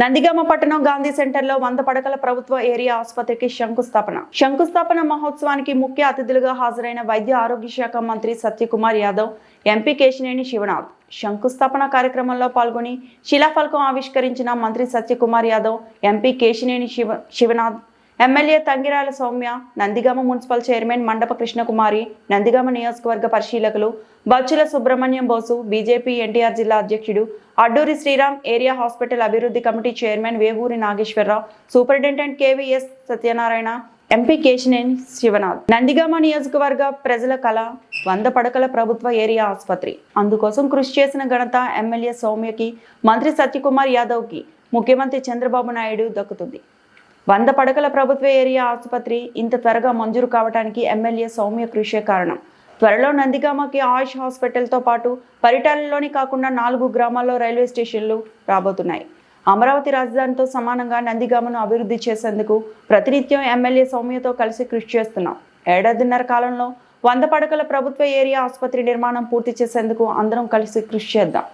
నందిగామ పట్టణం గాంధీ సెంటర్లో వంద పడకల ప్రభుత్వ ఏరియా ఆసుపత్రికి శంకుస్థాపన. శంకుస్థాపన మహోత్సవానికి ముఖ్య అతిథులుగా హాజరైన వైద్య ఆరోగ్య శాఖ మంత్రి సత్యకుమార్ యాదవ్ ఎంపీ కేశినేని శివనాథ్. శంకుస్థాపన కార్యక్రమంలో పాల్గొని శిలాఫలకం ఆవిష్కరించిన మంత్రి Satyakumar Yadav MP Kesineni Siva Sivanath MLA Tangirala Soumya Nandigama municipal chairman Mandapa Krishnakumari Nandigama నియోజకవర్గ పరిశీలకులు బచ్చుల సుబ్రహ్మణ్యం బోసు బీజేపీ ఎన్టీఆర్ జిల్లా అధ్యక్షుడు అడ్డూరి శ్రీరామ్ ఏరియా హాస్పిటల్ అభివృద్ధి committee chairman Vevuri Nageswararao superintendent KVS Satyanarayana MP Kesineni Sivanath. Nandigama నియోజకవర్గ ప్రజల కళ వంద పడకల ప్రభుత్వ ఏరియా ఆసుపత్రి. అందుకోసం కృషి చేసిన ఘనత ఎమ్మెల్యే సౌమ్యకి మంత్రి సత్యకుమార్ యాదవ్కి ముఖ్యమంత్రి చంద్రబాబు నాయుడు దక్కుతుంది. వంద పడకల ప్రభుత్వ ఏరియా ఆసుపత్రి ఇంత త్వరగా మంజూరు కావడానికి ఎమ్మెల్యే సౌమ్య కృషే కారణం. త్వరలో నందిగామకి ఆయుష్ హాస్పిటల్తో పాటు పరిటాలలోని కాకుండా నాలుగు గ్రామాల్లో రైల్వే స్టేషన్లు రాబోతున్నాయి. అమరావతి రాజధానితో సమానంగా నందిగామను అభివృద్ధి చేసేందుకు ప్రతినిత్యం ఎమ్మెల్యే సౌమ్యతో కలిసి కృషి చేస్తున్నాం. ఏడాదిన్నర కాలంలో వంద పడకల ప్రభుత్వ ఏరియా ఆసుపత్రి నిర్మాణం పూర్తి చేసేందుకు అందరం కలిసి కృషి చేద్దాం.